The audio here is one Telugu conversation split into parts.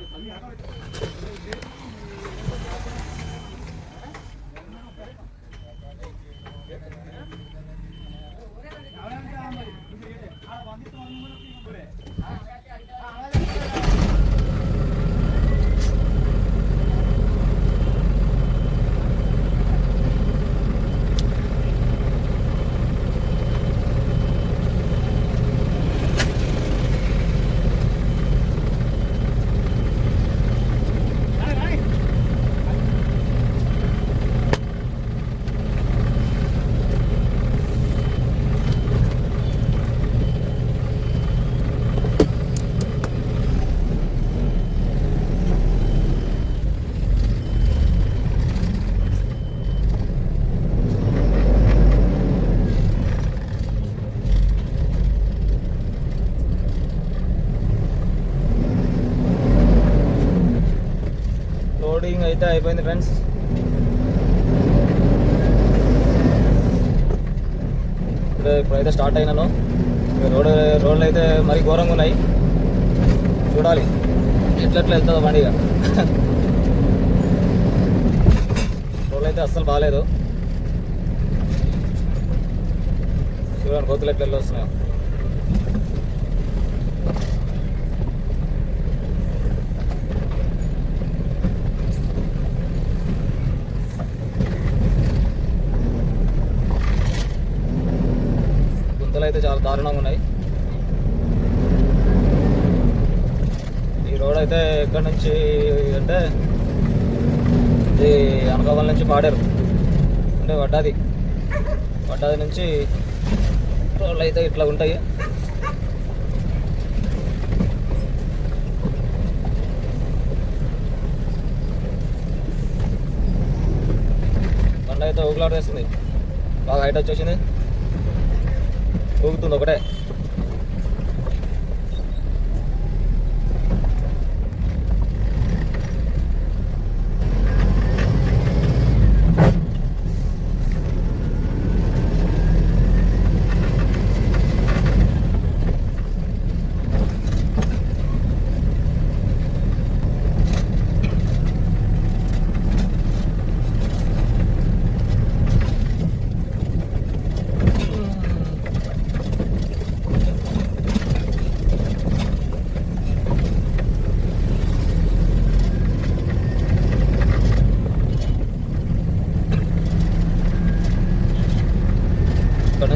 Allez, allez, అయిపోయింది ఫ్రెండ్స్ ఇప్పుడు ఇప్పుడైతే స్టార్ట్ అయినాను రోడ్ రోడ్లు అయితే మరీ ఘోరంగా ఉన్నాయి. చూడాలి. ఎట్లెట్లా వెళ్తుందో బండి రోడ్లు అయితే అస్సలు బాగాలేదు చూడండి కోతులు ఎట్లా వస్తున్నాయో గుంతలు అయితే చాలా దారుణంగా ఉన్నాయి. ఈ రోడ్ అయితే ఎక్కడి నుంచి అంటే ఇది అనకాపల్లి నుంచి పాడారు. అంటే వడ్డాది. వడ్డాది నుంచి రోడ్లు అయితే ఇట్లా ఉంటాయి. బండ అయితే ఊగులాడేస్తుంది బాగా హైట్ వచ్చేసింది. ఊగుతుంది ఒకటే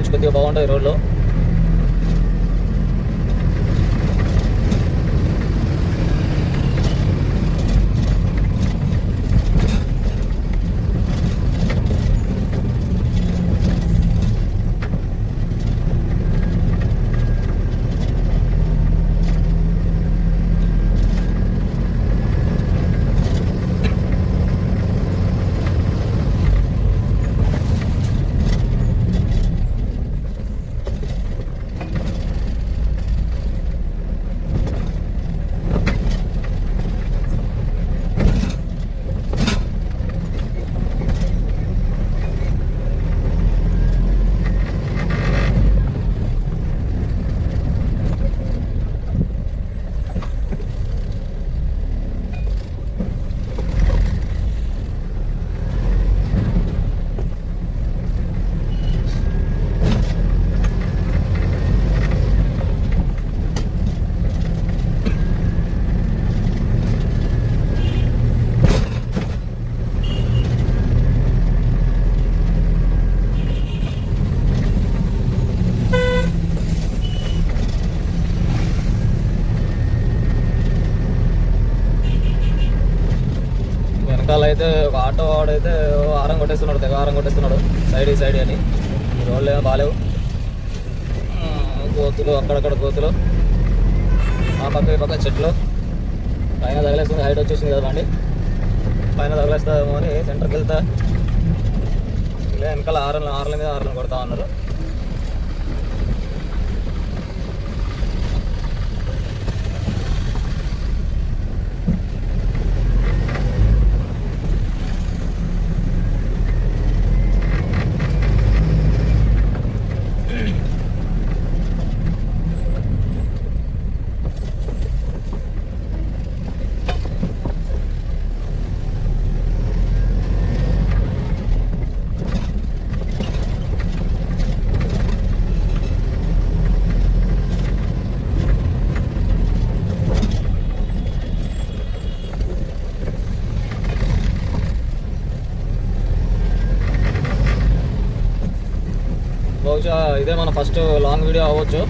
ఇక్కడ నుంచి కొద్దిగా బాగుంటాయి రోడ్లు వెనకాల అయితే ఒక ఆటో వాడైతే ఆరం కొట్టేస్తున్నాడు తెగ ఆరం కొట్టేస్తున్నాడు. సైడ్ ఈ సైడ్ అని. రోడ్లు ఏమో బాగాలేవు కోతులు అక్కడక్కడ కోతులు ఆ పక్క ఈ పక్క చెట్లు. పైన తగిలేస్తుంది హైట్ వచ్చేసింది కదా బండి. పైన తగిలేస్తామో అని సెంటర్కి వెళ్తా. ఇలా వెనకాల ఆరు ఆర్ల మీద ఆరులను కొడతా ఉన్నారు. ఇదే మన ఫస్ట్ లాంగ్ వీడియో అవ్వచ్చు.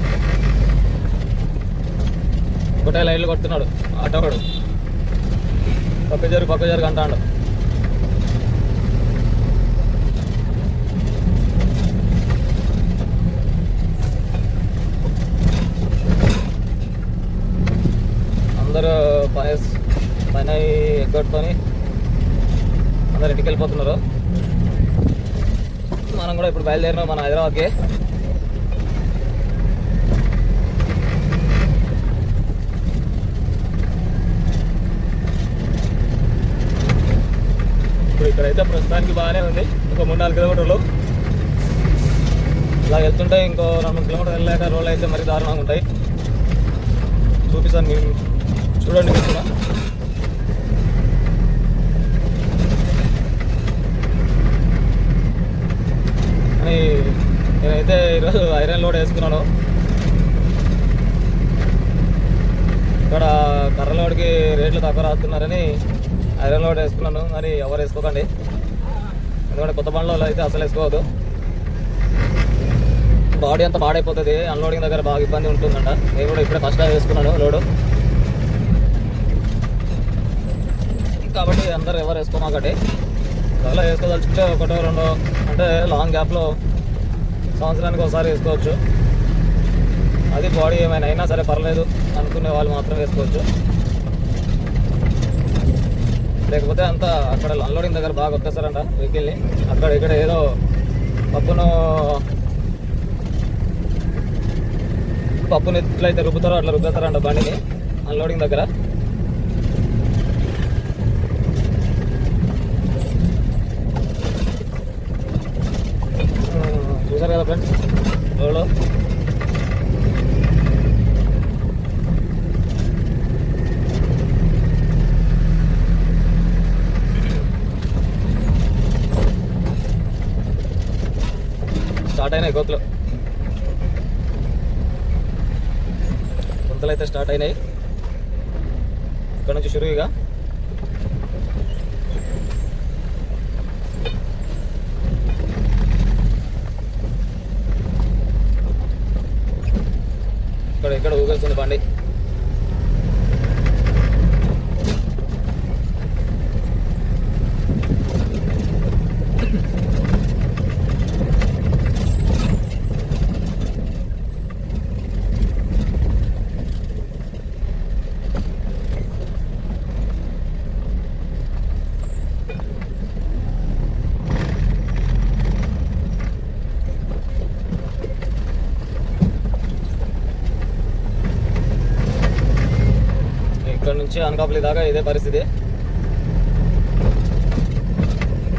ఒకటే లైన్లు కొడుతున్నాడు. ఆటోవాడు పక్క జరుగు పక్క జరుగు అంటాడు. అందరూ పని పని ఎగ్గొట్టుకొని అందరు ఇంటికి వెళ్ళిపోతున్నారు మనం కూడా ఇప్పుడు బయలుదేరినాం మన హైదరాబాద్కి. ఇక్కడైతే ప్రస్తుతానికి బాగానే ఉంది. ఒక మూడు నాలుగు కిలోమీటర్లు. ఇలా వెళ్తుంటే ఇంకో రెండు మూడు కిలోమీటర్లు వెళ్ళాక రోడ్లు అయితే మరీ దారుణంగా ఉంటాయి. చూపిస్తాను మీరు చూడండి కూడా. అని నేనైతే ఈరోజు ఐరన్ లోడ్ వేసుకున్నాను. ఇక్కడ కర్ర లోడ్కి రేట్లు తక్కువ రాస్తున్నారని ఐరన్ లోడ్ వేసుకున్నాను మరి ఎవరు వేసుకోకండి. ఎందుకంటే కొత్త బండ్లో అయితే అసలు వేసుకోవద్దు. బాడీ అంతా పాడైపోతుంది అన్లోడింగ్ దగ్గర బాగా ఇబ్బంది ఉంటుందంట. నేను కూడా ఇప్పుడే ఫస్ట్ టైం వేసుకున్నాను లోడు. కాబట్టి అందరు ఎవరు వేసుకోమాకటి అలా వేసుకోదలుచుకుంటే ఒకటో రెండో అంటే లాంగ్ గ్యాప్లో సంవత్సరానికి ఒకసారి వేసుకోవచ్చు. అది బాడీ ఏమైనా అయినా సరే పర్లేదు అనుకునే వాళ్ళు మాత్రం వేసుకోవచ్చు. లేకపోతే అంతా అక్కడ అన్లోడింగ్ దగ్గర బాగా వచ్చేస్తారంట వెహికల్ని. అక్కడ ఇక్కడ ఏదో పప్పును పప్పుని ఎట్లయితే రుబ్బుతారో అట్లా రుబ్బేస్తారంట బండిని అన్లోడింగ్ దగ్గర. చూసారు కదా ఫ్రెండ్స్ రోడ్లో స్టార్ట్ అయినాయి గుంతలు అయితే స్టార్ట్ అయినాయి. ఇక్కడ నుంచి షురువుగా ఇక్కడ ఇక్కడ ఊగేస్తుంది బండి ఇక్కడ నుంచి అనకాపల్లి దాకా ఇదే పరిస్థితి.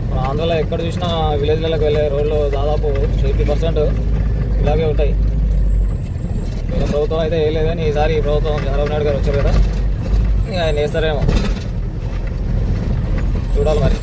మన ఆంధ్రలో ఎక్కడ చూసినా విలేజ్లకు వెళ్ళే రోడ్లు దాదాపు ఎయిటీ పర్సెంట్ ఇలాగే ఉంటాయి. ప్రభుత్వం అయితే వేయలేదు కానీ ఈసారి ప్రభుత్వం చంద్రబాబు నాయుడు గారు వచ్చారు కదా ఇక ఆయన వేస్తారేమో చూడాలి మరి.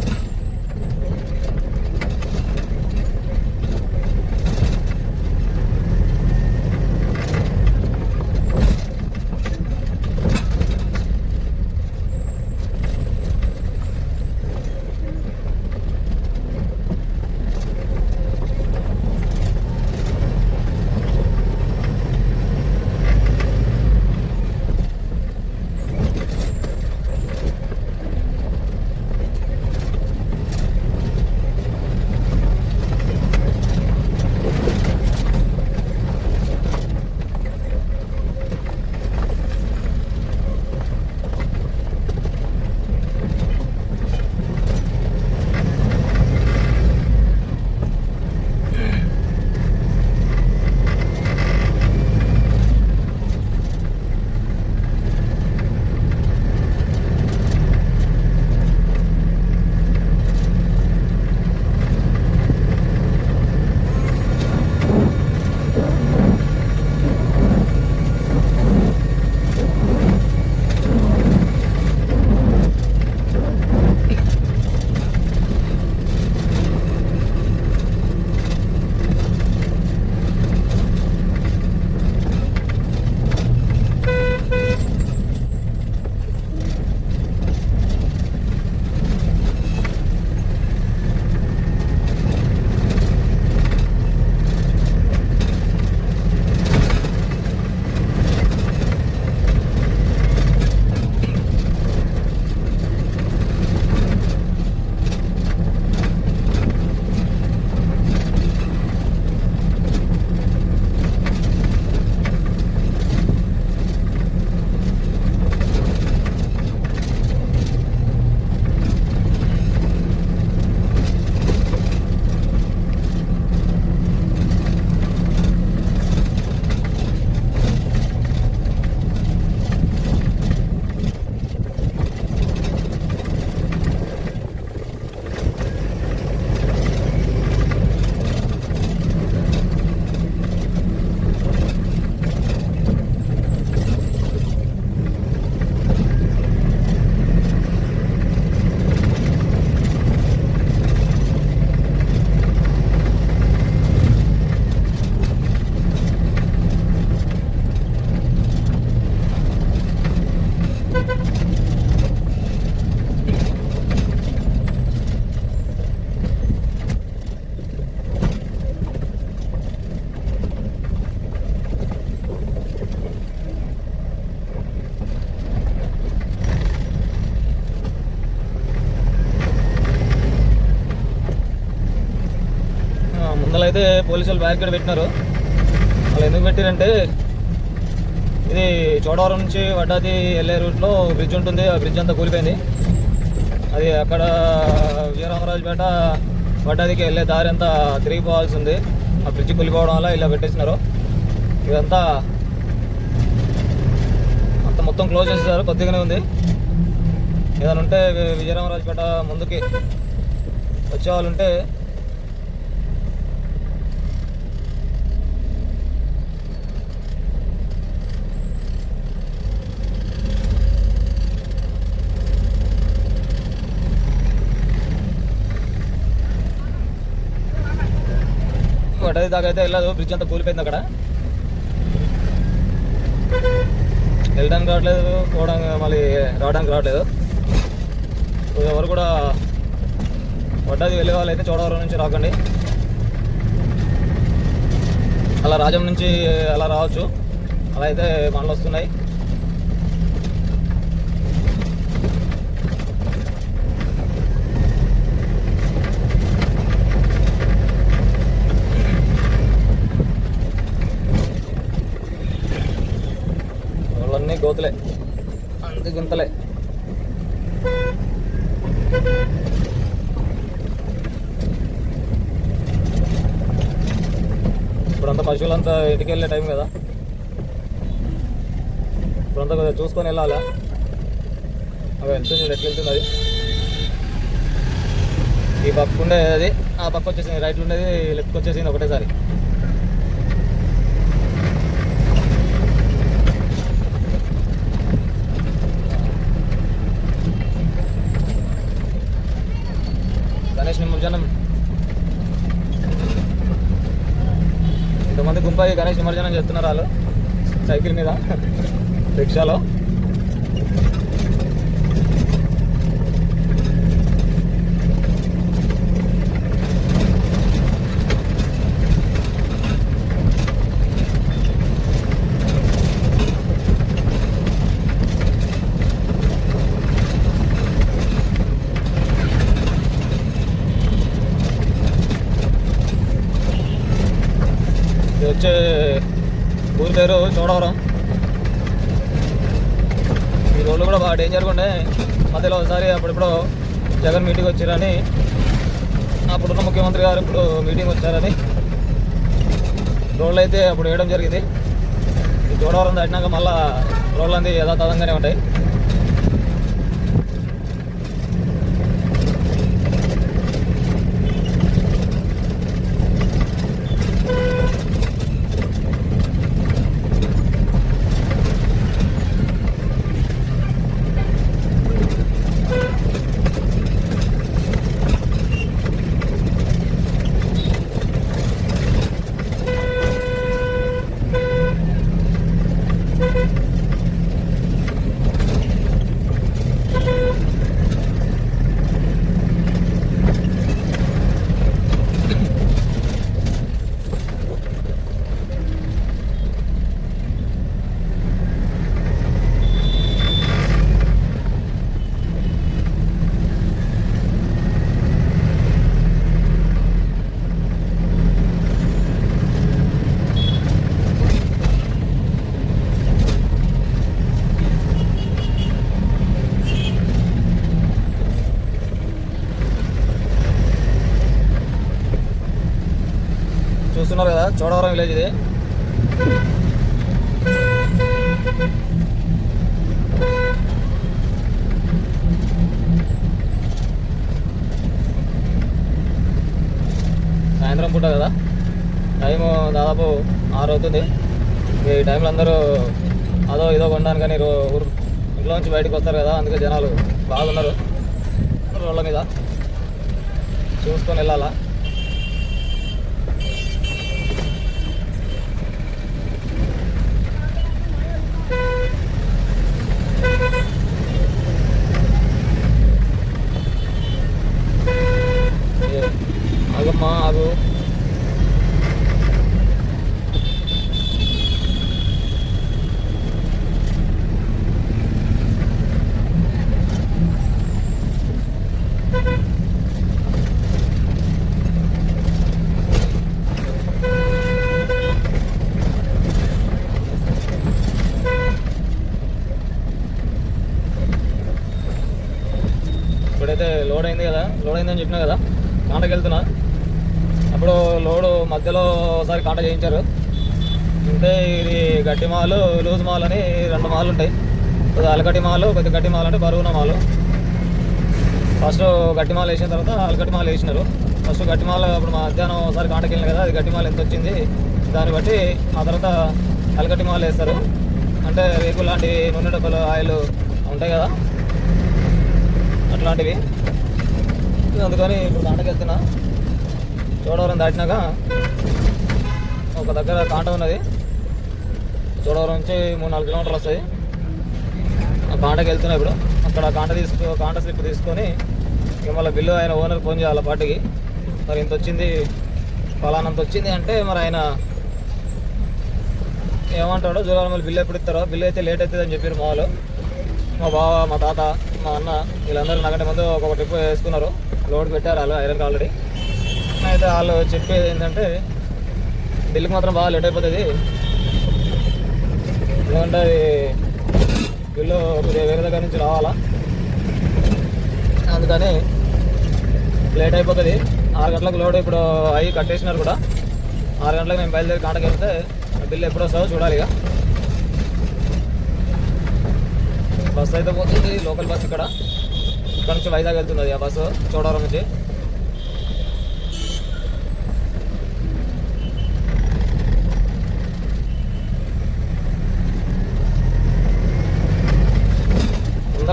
అయితే పోలీసులు బ్యారికేడ్ పెట్టినారు. వాళ్ళు ఎందుకు పెట్టారంటే ఇది చోడవరం నుంచి వడ్డాది వెళ్ళే రూట్లో బ్రిడ్జ్ ఉంటుంది. ఆ బ్రిడ్జ్ అంతా కూలిపోయింది. అది అక్కడ వీరరామరాజుపేట వడ్డాదికి వెళ్ళే దారి అంతా తిరిగిపోవాల్సి ఉంది. ఆ బ్రిడ్జ్ కూలిపోవడం వల్ల ఇలా పెట్టేసినారు. ఇదంతా అంత మొత్తం క్లోజ్ చేసేసారు. కొద్దిగానే ఉంది. ఏదైనా ఉంటే విజయరామరాజుపేట ముందుకి వచ్చేవాళ్ళు ఉంటే వడ్డాది దాకా అయితే వెళ్ళదు. బ్రిడ్జ్ అంతా కూలిపోయింది అక్కడ. వెళ్ళడానికి రావట్లేదు. పోవడానికి మళ్ళీ రావడానికి రావట్లేదు. ఎవరు కూడా వడ్డాది వెళ్ళే వాళ్ళు అయితే చోడవరం నుంచి రాకండి. అలా రాజం నుంచి అలా రావచ్చు. అలా అయితే మనలు వస్తున్నాయి. గోతులే. అంత గుంతలే. ఇప్పుడంతా పశువులంతా ఇంటికి వెళ్ళే టైం కదా. ఇప్పుడంతా కొద్దిగా చూసుకొని వెళ్ళాలా? అవి వెళ్తుంది ఎట్లా వెళ్తుంది అది? ఈ పక్క ఉండేది అది ఆ పక్క వచ్చేసింది రైట్ ఉండేది లెఫ్ట్కి వచ్చేసింది ఒకటేసారి గణేష్ నిమజ్జనం. ఇంతమంది గుంపాయి గణేష్ నిమజ్జనం చేస్తున్నారు వాళ్ళు. సైకిల్ మీద. రిక్షాలో ఇది వచ్చే ఊరి పేరు చోడవరం. ఈ రోడ్లు కూడా బాగా డేంజర్గా ఉండే మధ్యలో ఒకసారి అప్పుడిప్పుడు జగన్ మీటింగ్ వచ్చారని అప్పుడున్న ముఖ్యమంత్రి గారు ఇప్పుడు మీటింగ్ వచ్చారని. రోడ్లు అయితే అప్పుడు వేయడం జరిగింది. ఈ చోడవరం దాటినాక మళ్ళీ రోడ్లు అంది యథాతథంగానే ఉంటాయి. చూస్తున్నారు కదా చోడవరం విలేజ్ ఇది. సాయంత్రం పూట కదా. టైము దాదాపు ఆరు అవుతుంది ఈ టైంలో అందరూ అదో ఇదో కొనడానికి కానీ ఊరు ఇంట్లో నుంచి బయటకు వస్తారు కదా అందుకే జనాలు బాగున్నారు. రోడ్ల మీద. చూసుకొని వెళ్ళాలా? amável. ఒకసారి అంటే ఇది గట్టి మాలు లూజ్ మాల్ అని రెండు మాలు ఉంటాయి. కొద్దిగా అలగట్టి మాలు కొద్ది గట్టి మాల్ అంటే బరువున మాలు. ఫస్ట్ గట్టి మాల వేసిన తర్వాత అలగట్టి మాల వేసినారు. ఫస్ట్ గట్టి మాల ఇప్పుడు మధ్యాహ్నం ఒకసారి కాంటకి వెళ్ళిన కదా అది గట్టి మాల ఎంత వచ్చింది దాన్ని బట్టి ఆ తర్వాత అలగట్టి మాల వేస్తారు. అంటే రేకు లాంటి నూనె డబ్బులు ఆయిల్ ఉంటాయి కదా అట్లాంటివి. అందుకని ఇప్పుడు కాంటకి వెళ్తున్నా చోడవరం దాటినాక ఒక దగ్గర కాంట ఉన్నది. చోడవరం నుంచి మూడు నాలుగు కిలోమీటర్లు వస్తాయి. ఆ కాంటకి వెళ్తున్నా ఇప్పుడు. అక్కడ కాంట తీసుకో కాంట స్లిప్ తీసుకొని మళ్ళీ బిల్లు ఆయన ఓనర్ ఫోన్ చేయాలి పార్టీకి మరి ఇంత వచ్చింది ఫలానంత వచ్చింది అంటే మరి ఆయన ఏమంటాడో జూలై మళ్ళీ బిల్లు ఎప్పుడు ఇస్తారో. బిల్లు అయితే లేట్ అవుతుంది అని చెప్పారు మా వాళ్ళు. మా బావ మా తాత మా అన్న వీళ్ళందరూ నాకంటే ముందు ఒక ట్రిప్ వేసుకున్నారు. లోడ్ పెట్టారు వాళ్ళు ఐరన్ ఆల్రెడీ. అయితే వాళ్ళు చెప్పేది ఏంటంటే ఢిల్లీకి మాత్రం బాగా లేట్ అయిపోతుంది. ఎందుకంటే అది బిల్లు కొద్దిగా వేరే దగ్గర నుంచి రావాలా. అందుకని లేట్ అయిపోతుంది. ఆరు గంటలకు లోడ్ ఇప్పుడు అయ్యి కట్టేసినారు కూడా. ఆరు గంటలకు మేము బయలుదేరి కాటకి వెళ్తే బిల్లు ఎప్పుడు వస్తుందో చూడాలి ఇక. బస్సు అయితే పోతుంది లోకల్ బస్ ఇక్కడ. ఇక్కడ నుంచి వైజాగ్ వెళ్తుంది ఆ బస్సు చోడవరం నుంచి.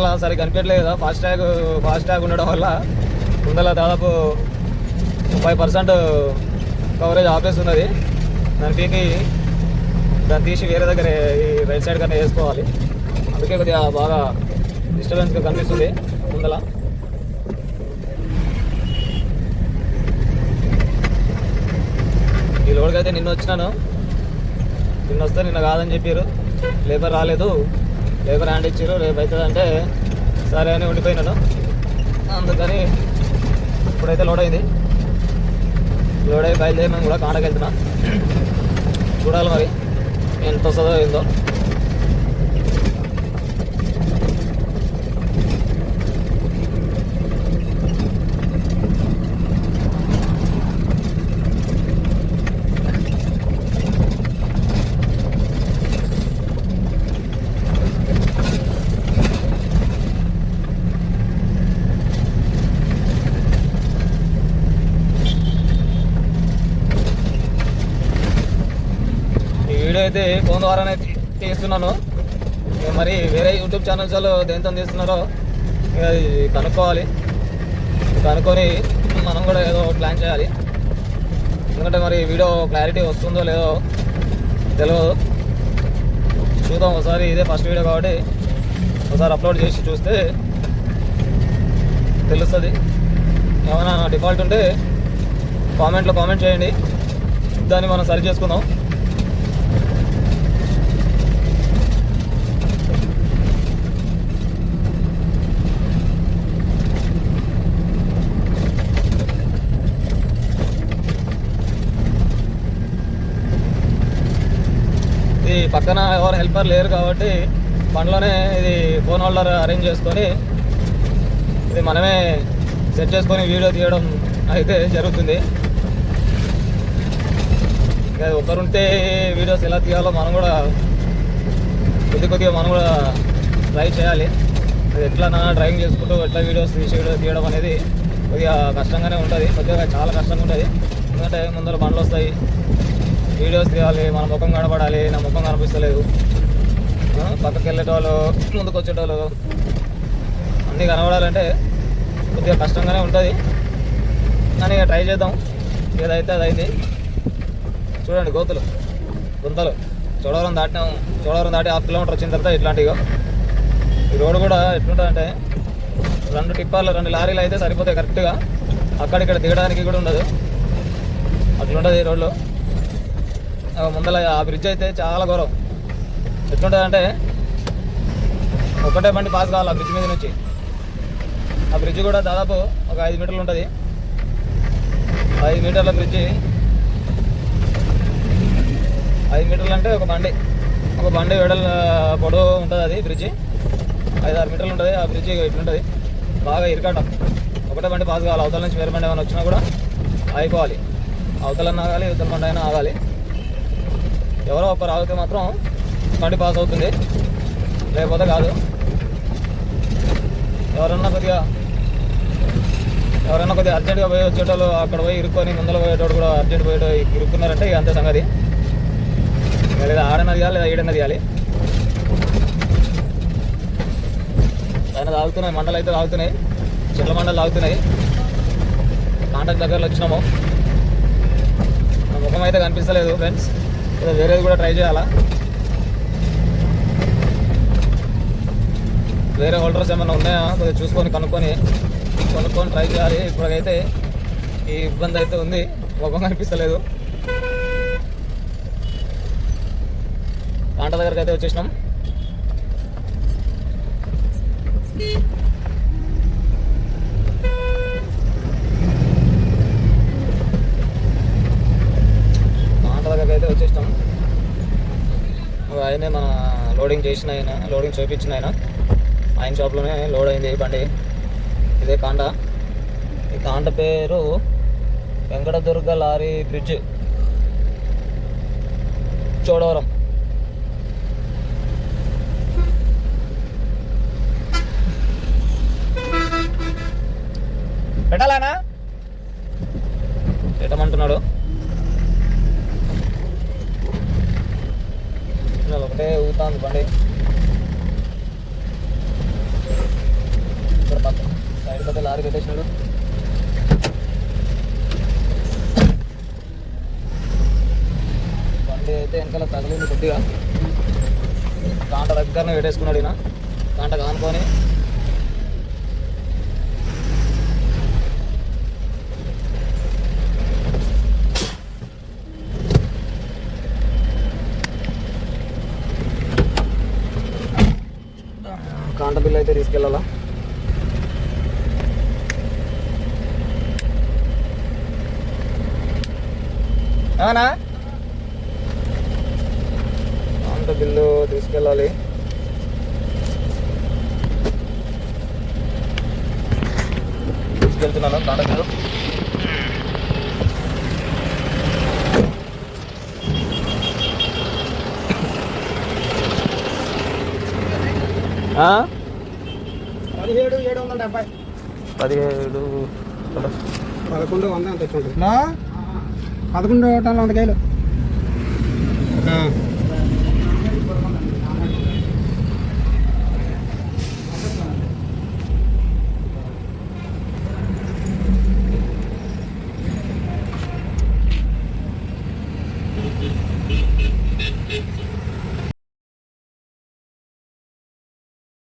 ముందల సరిగ్గా కనిపించలేదు కదా. ఫాస్ట్ ట్యాగ్ ఫాస్ట్ ట్యాగ్ ఉండడం వల్ల ముందల దాదాపు ముప్పై పర్సెంట్ కవరేజ్ ఆపేస్తున్నది. దాని పీకి దాన్ని తీసి వేరే దగ్గర ఈ రైట్ సైడ్ కన్నా వేసుకోవాలి. అందుకే కొద్దిగా బాగా డిస్టర్బెన్స్గా కనిపిస్తుంది ముందల ఈ లోడ్కి అయితే నిన్న వచ్చినాను. నిన్న వస్తే నిన్న కాదని చెప్పారు లేబర్ రాలేదు. లేబర్ హ్యాండ్ ఇచ్చారు రేపు అవుతుంది అంటే సరే అని ఉండిపోయినాను. అందుకని ఇప్పుడైతే లోడ్ అయింది. లోడ్ అయి బయలుదేరినాం కూడా కాండకి చూడాలి మరి ఎంత వస్తుందో ఏందో. ఈ అయితే ఫోన్ ద్వారానే తీస్తున్నాను మరి వేరే యూట్యూబ్ ఛానల్స్ వాళ్ళు దేంతో తీస్తున్నారో అది కనుక్కోవాలి. కనుక్కొని మనం కూడా ఏదో ప్లాన్ చేయాలి. ఎందుకంటే మరి వీడియో క్లారిటీ వస్తుందో లేదో తెలియదు చూద్దాం ఒకసారి ఇదే ఫస్ట్ వీడియో కాబట్టి ఒకసారి అప్లోడ్ చేసి చూస్తే తెలుస్తుంది. ఏమైనా డిఫాల్ట్ ఉంటే కామెంట్లో కామెంట్ చేయండి. దాన్ని మనం సరి చేసుకుందాం. పక్కన ఎవరు హెల్పర్ లేరు కాబట్టి పనిలోనే ఇది ఫోన్ హోల్డర్ అరేంజ్ చేసుకొని ఇది మనమే సెట్ చేసుకొని వీడియో తీయడం అయితే జరుగుతుంది. ఇక ఒకరుంటే వీడియోస్ ఎలా తీయాలో మనం కూడా కొద్ది కొద్దిగా మనం కూడా ట్రై చేయాలి. అది ఎట్లా నా డ్రైవింగ్ చేసుకుంటూ ఎట్లా వీడియోస్ తీసి వీడియో తీయడం అనేది కొద్దిగా కష్టంగానే ఉంటుంది. కొద్దిగా చాలా కష్టంగా ఉంటుంది ఎందుకంటే ముందర బండ్లు వస్తాయి వీడియోస్ తీయాలి మన ముఖం కనబడాలి నా ముఖం కనిపిస్తలేదు. పక్కకి వెళ్ళేటోళ్ళు ముందుకు వచ్చేటోళ్ళు అన్నీ కనబడాలంటే కొద్దిగా కష్టంగానే ఉంటుంది. కానీ ఇక ట్రై చేద్దాం. ఏదైతే అది చూడండి గోతులు గుంతలు. చోడవరం దాటినాం. చోడవరం దాటి హాఫ్ కిలోమీటర్ వచ్చిన తర్వాత ఇట్లాంటివి. ఈ రోడ్డు కూడా ఎట్లుంటుందంటే రెండు టిప్పర్లు రెండు లారీలు అయితే సరిపోతాయి కరెక్ట్గా. అక్కడిక్కడ దిగడానికి కూడా ఉండదు. అట్లుంటుంది ఈ రోడ్లో ముందర ఆ బ్రిడ్జ్ అయితే చాలా ఘోరం. ఎట్లుంటుంది అంటే ఒకటే బండి పాస్ కావాలి ఆ బ్రిడ్జ్ మీద నుంచి. ఆ బ్రిడ్జ్ కూడా దాదాపు ఒక ఐదు మీటర్లు ఉంటుంది. ఐదు మీటర్ల బ్రిడ్జి ఐదు మీటర్లు అంటే ఒక బండి. ఒక బండి వెడల్ పొడవు ఉంటుంది అది బ్రిడ్జి ఐదు ఆరు మీటర్లు ఉంటుంది ఆ బ్రిడ్జి ఇట్లుంటుంది. బాగా ఇరకటం. ఒకటే బండి పాస్ కావాలి. అవతల నుంచి వేరే బండి ఏమైనా వచ్చినా కూడా ఆగిపోవాలి. అవతలన్నా ఆగాలి ఇవతల బండి అయినా ఆగాలి. ఎవరో ఒకరు ఆగితే మాత్రం బండి పాస్ అవుతుంది. లేకపోతే కాదు. ఎవరన్నా కొద్దిగా ఎవరైనా కొద్దిగా అర్జెంట్గా పోయి వచ్చేటోళ్ళు అక్కడ పోయి ఇరుక్కొని ముందర పోయేటోడు కూడా అర్జెంట్ పోయేటో ఇరుక్కున్నారంటే ఇక అంతే సంగతి. లేదా ఆడన తీయాలి లేదా ఈడన తీయాలి ఆయన తాగుతున్నాయి మండలు అయితే తాగుతున్నాయి చెట్ల మండలు తాగుతున్నాయి. కాంటాక్ట్ దగ్గరలో వచ్చినాము. ముఖం అయితే కనిపిస్తలేదు ఫ్రెండ్స్. వేరేది కూడా ట్రై చేయాలా? వేరే హోల్డర్స్ ఏమైనా ఉన్నాయా? కొద్దిగా చూసుకొని కనుక్కొని కొనుక్కొని ట్రై చేయాలి. ఇప్పటికైతే ఈ ఇబ్బంది అయితే ఉంది. ముఖం కనిపిస్తలేదు. కాంట దగ్గరికి అయితే వచ్చేసినాం కాంట దగ్గరికి అయితే వచ్చేసినాం ఆయనే మన లోడింగ్ చేసిన ఆయన లోడింగ్ చేయించిన ఆయన. ఆయన షాప్లోనే లోడ్ అయింది ఈ బండి. ఇదే కాండ. ఈ కాండ పేరు వెంకటదుర్గ లారీ బ్రిడ్జ్. చోడవరం. ఇలా ఊగుతుంది బండి. ఇక్కడ పక్క సైడ్ పక్క లారీ పెట్టేసినాడు బండి అయితే వెనకాల తగిలింది కొద్దిగా. కాంట దగ్గరనే పెట్టేసుకున్నాడు ఈయన. కాంట కానుకొని అయితే తీసుకెళ్ళాలా? అవునా బిల్లు తీసుకెళ్ళాలి. తీసుకెళ్తున్నాను కాంట బిల్లు ఆ? పదిహేడు ఏడు వందల డెబ్బై పదిహేడు పదకొండు వంద అంత వచ్చి ఉంటుంది పదకొండు టన్నుల వంద కేలు